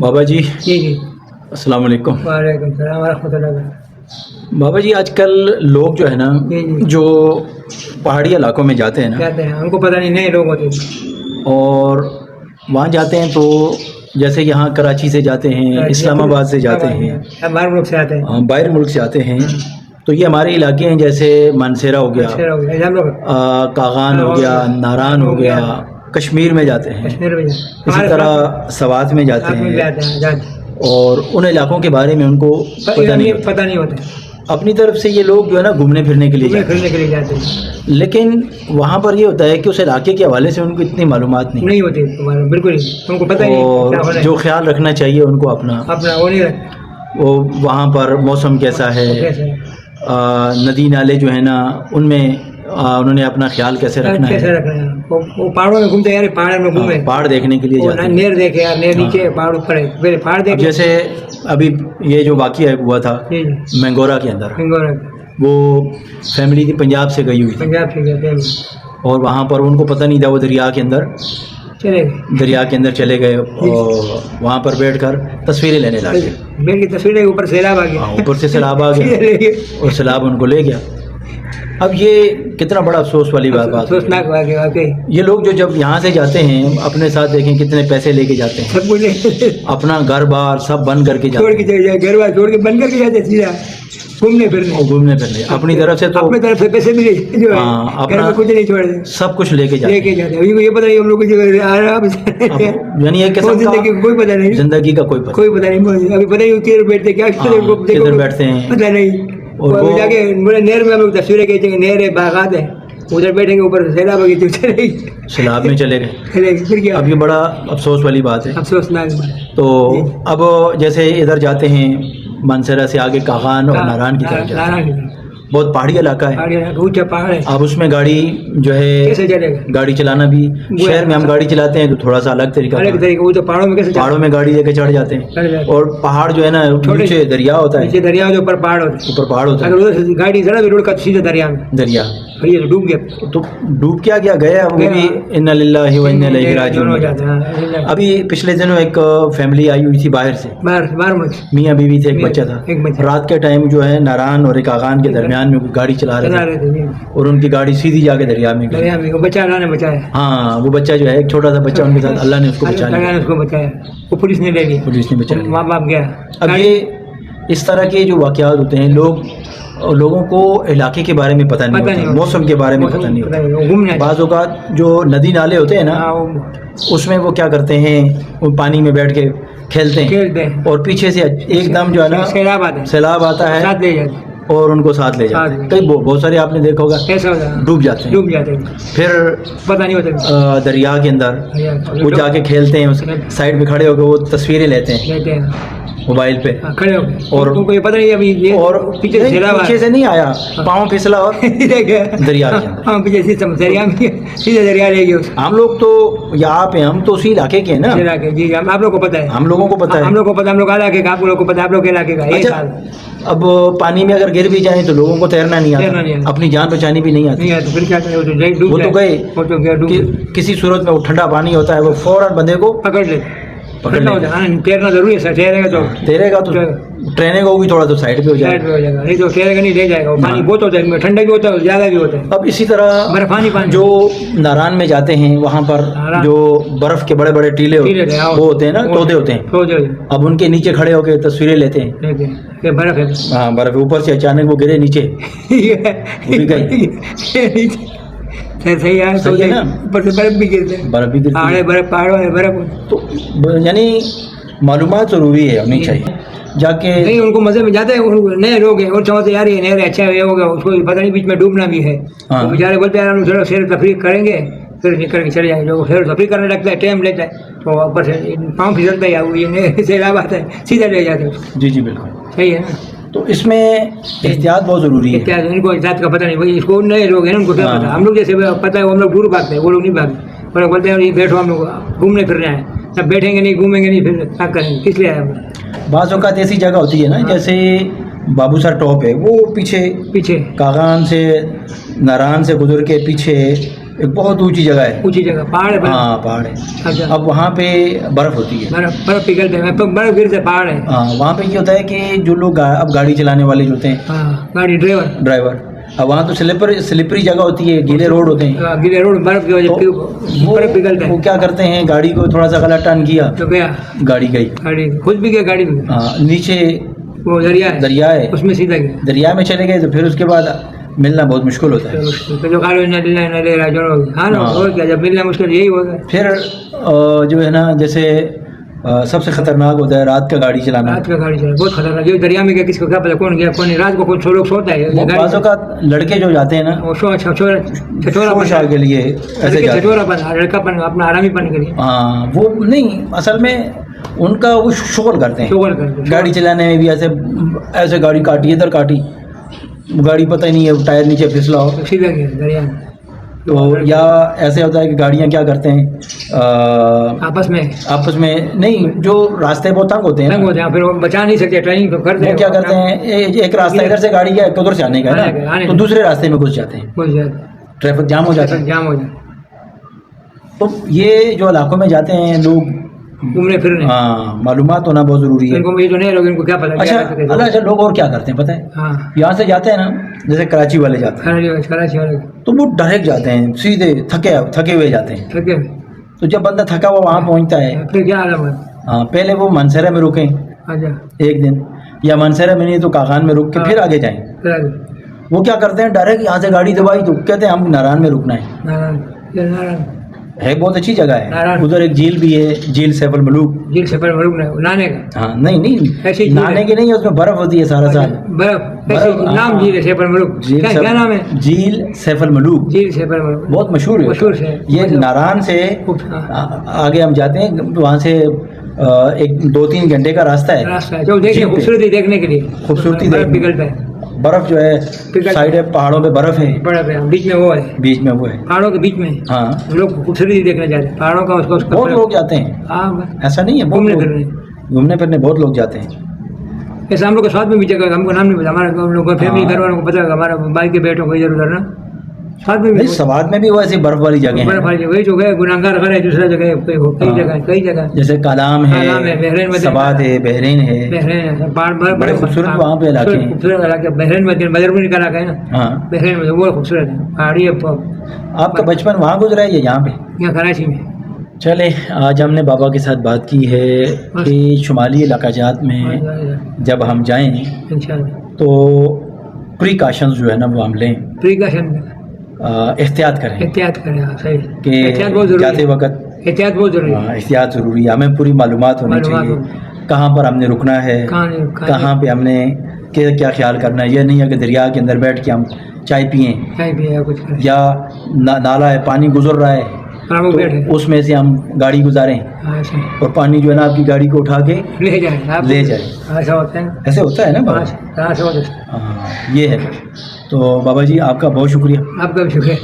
بابا جی جی جی۔ السلام علیکم۔ وعلیکم السلام ورحمۃ اللہ وبرکاتہ۔ بابا جی آج کل لوگ جو ہے نا جی جی۔ جو پہاڑی علاقوں میں جاتے ہیں نا کہتے ہیں۔ ان کو پتہ نہیں نئے لوگ ہوتے ہیں۔ اور وہاں جاتے ہیں تو جیسے یہاں کراچی سے جاتے ہیں اسلام آباد سے جاتے ہیں۔ ہم باہر ملک سے آتے ہیں۔ آ، باہر ملک سے آتے ہیں۔ تو یہ ہمارے علاقے ہیں جیسے مانسیرا ہو گیا ہم کاغان ہو گیا۔ ناران ہو گیا۔ کشمیر میں جاتے ہیں۔ کشمیر میں اسی طرح سوات میں جاتے ہیں۔ اور ان علاقوں کے بارے میں ان کو پتہ نہیں پتہ نہیں ہوتا۔ اپنی طرف سے یہ لوگ جو ہے نا گھومنے پھرنے کے لیے جاتے ہیں۔ لیکن وہاں پر یہ ہوتا ہے کہ اس علاقے کے حوالے سے ان کو اتنی معلومات نہیں۔ نہیں تمہارا بالکل ان کو پتہ اور ہے۔ جو خیال رکھنا چاہیے ان کو اپنا۔ اپنا وہ نہیں رکھتے وہ وہاں پر موسم کیسا ہے۔ ندی نالے جو ہیں نا ان میں انہوں نے اپنا خیال کیسے رکھنا کیسے رکھنا ہے؟ وہ پہاڑوں میں گھومتے ہیں یار پہاڑوں میں گھومے ہاں، پہاڑ دیکھنے کے لیے جاتے ہیں۔ نیر دیکھے یار نیر نیچے پہاڑ اوپر ہے پہلے پہاڑ اب دیکھے۔ جیسے ابھی یہ جو واقعہ ہوا تھا جی جی۔ مینگورا کے اندر۔ وہ فیملی تھی پنجاب سے گئی ہوئی پنجاب سے جاتے ہیں اور وہاں پر ان کو پتہ نہیں تھا وہ دریا کے اندر چلے گئے۔ دریا کے اندر چلے گئے اور وہاں پر بیٹھ کر تصویریں لینے لگے بیل کی تصویر ہے اوپر سیلاب آ ہاں، گیا اوپر سے سیلاب آ گیا اور سیلاب ان کو لے گیا۔ اب یہ کتنا بڑا افسوس والی بات بات ہے۔ یہ لوگ جو جب یہاں سے جاتے ہیں اپنے ساتھ دیکھیں کتنے پیسے لے کے جاتے ہیں۔ اپنا گھر بار سب بند کر کے جاتے ہیں۔ گھر بار چھوڑ کے بند کر کے جاتے سیدھا گھومنے پھرنے۔ گھومنے پھرنے۔ اپنی طرف سے تو اپنے طرف سے پیسے ہے ہاں، اپنا- کچھ نہیں چھوڑتے۔ سب کچھ لے کے جاتے لے ہیں کے جاتے کو یہ پتہ نہیں ہم لوگ یعنی ایک قسم کا کوئی پتہ نہیں۔ زندگی کا کوئی پتہ کوئی پتہ نہیں ابھی پتہ نہیں کدھر بیٹھتے کیا ہاں، کدھر بیٹھتے ہیں۔ پتہ نہیں۔ اور جا کے میں ہم تصویریں کھینچیں گے نہر ہے باغات ہے ادھر بیٹھیں گے اوپر سیلاب ہوگی تو چلے گی سیلاب میں چلے گئے۔ پھر کیا؟ اب یہ بڑا افسوس والی بات ہے۔ افسوسناک۔ تو اب جیسے ادھر جاتے ہیں مانسرا سے آگے کاغان اور ناران کی طرف جاتے ہیں۔ بہت پہاڑی علاقہ ہے۔ اونچا پہاڑ ہے۔ اب اس میں گاڑی جو ہے گاڑی چلانا بھی شہر میں ہم گاڑی چلاتے ہیں تو تھوڑا سا الگ طریقہ پہاڑوں میں کیسے پہاڑوں میں گاڑی لے کے چڑھ جاتے ہیں۔ اور پہاڑ جو ہے نا دریا ہوتا ہے۔ دریا اوپر پہاڑ ہیں اوپر پہاڑ ہوتا ہے۔ گاڑی ذرا بھی روڈ کا تو سیدھا دریا دریا۔ اور یہ ڈوب گیا۔ تو ڈوب کیا گیا؟ گیا وہ بھی۔ ان للہ و انا الیہ راجعون۔ ابھی پچھلے دنوں ایک فیملی آئی ہوئی تھی باہر سے۔ باہر باہر ملک۔ میاں بیوی تھے ایک بچہ تھا۔ رات کے ٹائم جو ہے ناران اور ایک آغان کے درمیان میں گاڑی چلا رہے تھے۔ اور ان کی گاڑی سیدھی جا کے دریا میں گئی۔ بچہ اللہ نے بچایا۔ ہاں وہ بچہ جو ہے ایک چھوٹا سا بچہ ان کے ساتھ اللہ نے اس کو بچا اللہ لیا نے اس کو بچایا۔ وہ پولیس نے لے لیا پولیس نے بچا لیا۔ ماں باپ گیا۔ اب یہ اس طرح کے جو واقعات ہوتے ہیں لوگ لوگوں کو علاقے کے بارے میں پتہ نہیں ہوتا۔ موسم کے بارے میں پتہ نہیں ہوتا۔ بعض اوقات جو ندی نالے ہوتے ہیں نا ہاں اس میں وہ کیا کرتے ہیں وہ پانی میں بیٹھ کے کھیلتے ہیں۔ اور پیچھے سے ایک دم جو ہے نا سیلاب آتا ہے۔ اور ان کو ساتھ لے جاتے ہیں۔ کئی بہت سارے آپ نے دیکھا ہوگا ڈوب جاتے ہیں۔ ڈوب جاتے ہیں۔ پھر پتہ نہیں ہوتا دریا کے اندر وہ جا کے کھیلتے ہیں سائڈ میں کھڑے ہو کے وہ تصویریں لیتے ہیں۔ موبائل پہ۔ ہاں، کھڑے ہو گئے۔ اور- ان کو یہ پتہ نہیں ابھی یہ اور پیچھے سے نہیں، سیلاب پیچھے سے نہیں آیا پاؤں پھسلا اور دریا دریا ہاں پیچھے سے سم- دریا میں سیدھا دریا لے گئے ہم لوگ تو آپ ہیں ہم تو اسی علاقے کے ہیں نا۔ علاقے جی ہم آپ لوگ کو پتہ ہے۔ ہم لوگوں کو پتہ ہم ہے لوگ کو پتہ ہم لوگ علاقے کا آپ لوگ کو پتہ ہے آپ لوگ کے علاقے کا اچھا اب پانی میں اگر گر بھی جائیں تو لوگوں کو تیرنا نہیں آتا۔ اپنی جان بچانی بھی نہیں آتی۔ وہ تو۔ گئے۔ کسی صورت میں وہ ٹھنڈا پانی ہوتا ہے وہ فوراً بندے کو پکڑ لے۔ تیرنا ضروری ہے سر تیرے گا تو تیرے گا تو تھوڑا تو سائڈ پہ ہو جائے گا نہیں تو تیرے گا نہیں لے جائے گا پانی۔ بہت ہوتا ہے ٹھنڈا بھی ہوتا ہے زیادہ بھی ہوتا ہے اب اسی طرح برفانی پانی جو ناران میں جاتے ہیں وہاں پر۔ جو برف کے بڑے بڑے ٹیلے وہ ہوتے ہیں نا تودے ہوتے ہیں اب ان کے نیچے کھڑے ہو کے تصویریں لیتے ہیں برف ہے ہاں برف اوپر سے اچانک وہ گرے نیچے بھی گئی۔ صحیح صحیح ہے تو صحیح ہے نا؟ اوپر سے برف بھی گرتے ہیں برف بھی گرتی پہاڑے ہے برف پہاڑوں میں برف۔ تو ب- یعنی معلومات ضروری ہے ہونی چاہیے۔ جا کے نہیں ان کو مزے میں جاتے ہیں نئے لوگ ہیں اور سمجھتے یار یہ نئے اچھا یہ ہوگا اس کو پتہ نہیں بیچ میں ڈوبنا بھی ہے۔ ہاں۔ بیچارے بولتے ہیں یار تھوڑا سیر تفریح کریں گے پھر نکل کے چلے جائیں۔ گے لوگ سیر تفریح کرنے لگتا ہے ٹائم لیتا ہے تو اوپر سے پاؤں پھسلتا ہے یا وہ یہ سیلاب آتا ہے سیدھا لے جاتے ہیں۔ جی جی بالکل۔ صحیح ہے نا؟ تو اس میں احتیاط بہت ضروری ہے۔ ان کو ذات کا پتہ نہیں وہی اس کو نئے لوگ ہیں ان کو کیا ہاں۔ پتہ؟ ہم لوگ جیسے پتہ ہے وہ ہم لوگ دور بھاگتے ہیں وہ لوگ نہیں بھاگتے وہ لوگ بولتے ہیں یہ بیٹھو ہم لوگ گھومنے پھرنے آئے جب بیٹھیں گے نہیں گھومیں گے نہیں پھر کیا کریں گے۔ کس لیے آئے ہم بعض اوقات ایسی جگہ ہوتی ہے نا جیسے بابو سر ٹاپ ہے وہ پیچھے پیچھے۔ کاغان سے ناران سے گزر کے پیچھے ایک بہت اونچی جگہ ہے۔ اونچی جگہ پہاڑ ہے ہاں پہاڑ ہے۔ اچھا۔ اب وہاں پہ برف ہوتی ہے۔ برف برف ہیں برف گرتے پہاڑ ہے۔ ہاں وہاں پہ یہ ہوتا ہے کہ جو لوگ اب گاڑی چلانے والے جو ہوتے ہیں۔ ہاں گاڑی ڈرائیور۔ ڈرائیور۔ اب وہاں تو سلپر سلپری جگہ ہوتی ہے گیلے روڈ ہوتے ہیں۔ گرے روڈ برف کی وجہ وہ برف پگھلتا وہ ہے کیا کرتے ہیں گاڑی کو تھوڑا سا غلط ٹرن کیا۔ تو گیا۔ گاڑی گئی۔ گاڑی خود بھی گیا گاڑی گیا ہاں نیچے وہ دریا ہے۔ دریا ہے۔ اس میں سیدھا گیا۔ دریا میں چلے گئے تو پھر اس کے بعد ملنا بہت مشکل ہوتا ہے۔ ہاں ہاں۔ جب ملنا مشکل یہی ہوگا پھر جو ہے نا جیسے سب سے خطرناک ہوتا ہے رات کا گاڑی چلانا۔ رات کا گاڑی چلا بہت خطرناک۔ یہ دریا میں گیا کس کو کیا کون گیا کون نہیں۔ رات کو لوگ سوتا ہے۔ بعض اوقات لڑکے جو جاتے ہیں نا وہ چھچورا کے لیے ایسے چھچورا پن لڑکا پن اپنا آرامی پن کے لیے۔ ہاں وہ نہیں اصل میں ان کا وہ شغل کرتے ہیں۔ شغل کرتے ہیں۔ گاڑی چلانے میں بھی ایسے ایسے گاڑی کاٹی ادھر کاٹی۔ گاڑی پتہ ہی نہیں ہے ٹائر نیچے پھسلا ہو۔ تو گیا یا ایسے ہوتا ہے کہ گاڑیاں کیا کرتے ہیں آپس میں۔ آپس میں نہیں جو راستے بہت تنگ ہوتے ہیں تنگ ہوتے ہیں پھر وہ بچا نہیں سکتے ٹریننگ تو کرتے وہ کیا کرتے ہیں ایک راستہ ادھر سے گاڑی کا ایک ادھر سے آنے کا ہے نا۔ تو۔ دوسرے راستے میں گھس جاتے ہیں۔ ٹریفک جام ہو جاتا ہے۔ جام ہو جائے تو یہ جو علاقوں میں جاتے ہیں لوگ گھومنے پھرنے ہاں معلومات ہونا بہت ضروری ہے۔ ان کو جو نہیں لوگ ان کو کیا پتا اچھا اللہ اچھا لوگ اور کیا کرتے ہیں؟ پتہ ہے؟ ہاں۔ یہاں سے جاتے ہیں نا جیسے کراچی والے جاتے ہیں۔ کراچی والے تو وہ ڈائریکٹ جاتے ہیں سیدھے تھکے تھکے ہوئے جاتے ہیں۔ ٹھیک ہے تو جب بندہ تھکا ہوا وہاں پہنچتا ہے۔ پھر کیا ہاں پہلے وہ منسرا میں رکیں۔ اچھا۔ ایک دن۔ یا منسرا میں نہیں تو کاغان میں رک کے پھر آگے جائیں۔ وہ کیا کرتے ہیں؟ ڈائریکٹ یہاں سے گاڑی دبائی تو کہتے ہیں ہم ناران میں رکنا ہے۔ ہے بہت اچھی جگہ ہے۔ ادھر ایک جھیل بھی ہے جھیل سیف الملوک پر مروک نہیں نانے کا۔ ہاں نہیں نہیں جھیل ہے؟ کی نہیں ہے اس میں برف ہوتی ہے سارا سال۔ برف ایسے برف، ہاں۔ نام ہے مروک جھیل کیا سیف- کیا نام ہے؟ جھیل سیف الملوک جیل سے پر مروک بہت مشہور ہے۔ مشہور ہے یہ ناران سے ہاں۔ آگے ہم جاتے ہیں وہاں سے ایک دو تین گھنٹے کا راستہ ہے۔ راستہ ہے۔ جو دیکھنے جھیل پہ۔ خوبصورتی دیکھنے کے لیے۔ خوبصورتی۔ پگھلتا ہے۔ برف جو ہے سائڈ ہے پہاڑوں پہ برف ہے بڑا پہ بیچ میں وہ ہے۔ بیچ میں وہ ہے۔ پہاڑوں کے بیچ میں۔ ہاں۔ لوگ خوبصورتی دیکھنے جاتے ہیں۔ پہاڑوں کا اس کو کا بہت لوگ جاتے ہیں۔ ہاں ایسا نہیں ہے گھومنے پھرنے۔ گھومنے پھرنے بہت لوگ جاتے ہیں۔ ایسے ہم لوگ کے ساتھ میں بھی جگہ ہے، ہم کو نام نہیں پتا ہمارے ہم لوگ کو فیملی ہاں۔ گھر والوں کو پتا ہے ہمارا بھائی کے بیٹوں کو ادھر ادھر نا نہیں سوات میں بھی وہ ایسی برف والی جگہ برف والی جگہ وہی جو ہے گناہگار گھر ہے دوسرا جگہ کئی ہاں۔ جگہ کئی جگہ۔ جیسے کالام ہے سوات ہے بحرین ہے بڑے خوبصورت وہاں پہ علاقے ہیں۔ خوبصورت علاقے بحرین میں بدر بھی نکال ہے نا۔ ہاں۔ بحرین میں وہ خوبصورت ہے۔ پہاڑی آپ کا بچپن وہاں گزرا ہے یا یہاں پہ؟ یہاں کراچی میں۔ چلے آج ہم نے بابا کے ساتھ بات کی ہے کہ شمالی علاقہ جات میں جب ہم جائیں تو پریکاشنز جو ہے نا وہ ہم لیں۔ پریکاشن۔ احتیاط کریں۔ احتیاط کریں ہاں صحیح۔ کہ احتیاط بہت ضروری جاتے وقت احتیاط بہت ضروری ہے۔ ہاں، احتیاط ضروری ہے۔ ہمیں پوری معلومات ہونی چاہیے۔ کہاں پر ہم نے رکنا ہے؟ کہاں پہ ہم نے کیا کیا خیال کرنا ہے؟ یہ نہیں ہے کہ دریا کے اندر بیٹھ کے ہم چائے پئیں یا نا- نالا ہے پانی گزر رہا ہے۔ تو اس میں سے ہم گاڑی گزاریں۔ ہاں ایسے اور پانی جو ہے نا آپ کی گاڑی کو اٹھا کے لے جائیں۔ لے نا ایسے ہوتا ہے نا بابا ہاں، ہاں یہ ہے۔ تو بابا جی آپ کا بہت شکریہ۔ آپ کا بھی شکریہ